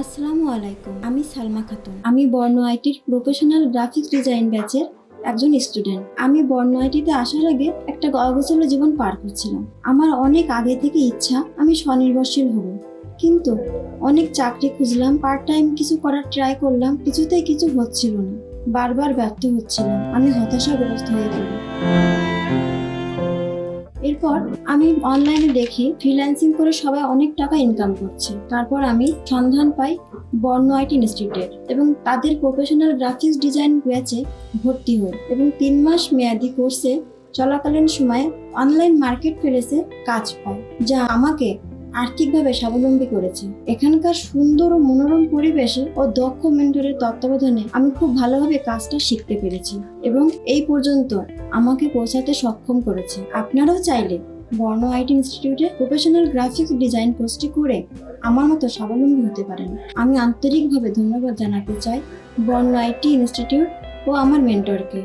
আলাইকুম, আমি সালমা খাতুন। আমি বর্ণ আইটির প্রফেশনাল গ্রাফিক্স ডিজাইন ব্যাচের একজন স্টুডেন্ট। আমি বর্ণ আইটিতে আসার আগে একটা অগোছালো জীবন পার করছিলাম। আমার অনেক আগে থেকে ইচ্ছা, আমি স্বনির্ভরশীল হব। কিন্তু অনেক চাকরি খুঁজলাম পার্ট টাইম কিছু করার ট্রাই করলাম, কিছুতেই কিছু হচ্ছিল না। বারবার ব্যর্থ হচ্ছিলাম, আমি হতাশাগ্রস্ত হয়ে পড়ি। এরপর আমি অনলাইনে দেখি ফ্রিল্যান্সিং করে সবাই অনেক টাকা ইনকাম করছে। তারপর আমি সন্ধান পাই বর্ণ আইটি ইনস্টিটিউটের এবং তাদের প্রফেশনাল গ্রাফিক্স ডিজাইন ব্যাচে ভর্তি হই এবং তিন মাস মেয়াদি কোর্সে চলাকালীন সময়ে অনলাইন মার্কেট প্লেসে কাজ পায় যা আমাকে আর্থিকভাবে স্বাবলম্বী করেছে। এখানকার সুন্দর ও মনোরম পরিবেশে ও দক্ষ মেন্টরের তত্ত্বাবধানে আমি খুব ভালোভাবে কাজটা শিখতে পেরেছি এবং এই পর্যন্ত আমাকে পৌঁছাতে সক্ষম করেছে। আপনারাও চাইলে বর্ণ আইটি ইনস্টিটিউটে প্রফেশনাল গ্রাফিক্স ডিজাইন কোর্সটি করে আমার মতো স্বাবলম্বী হতে পারেন। আমি আন্তরিকভাবে ধন্যবাদ জানাতে চাই বর্ণ আইটি ইনস্টিটিউট ও আমার মেন্টরকে।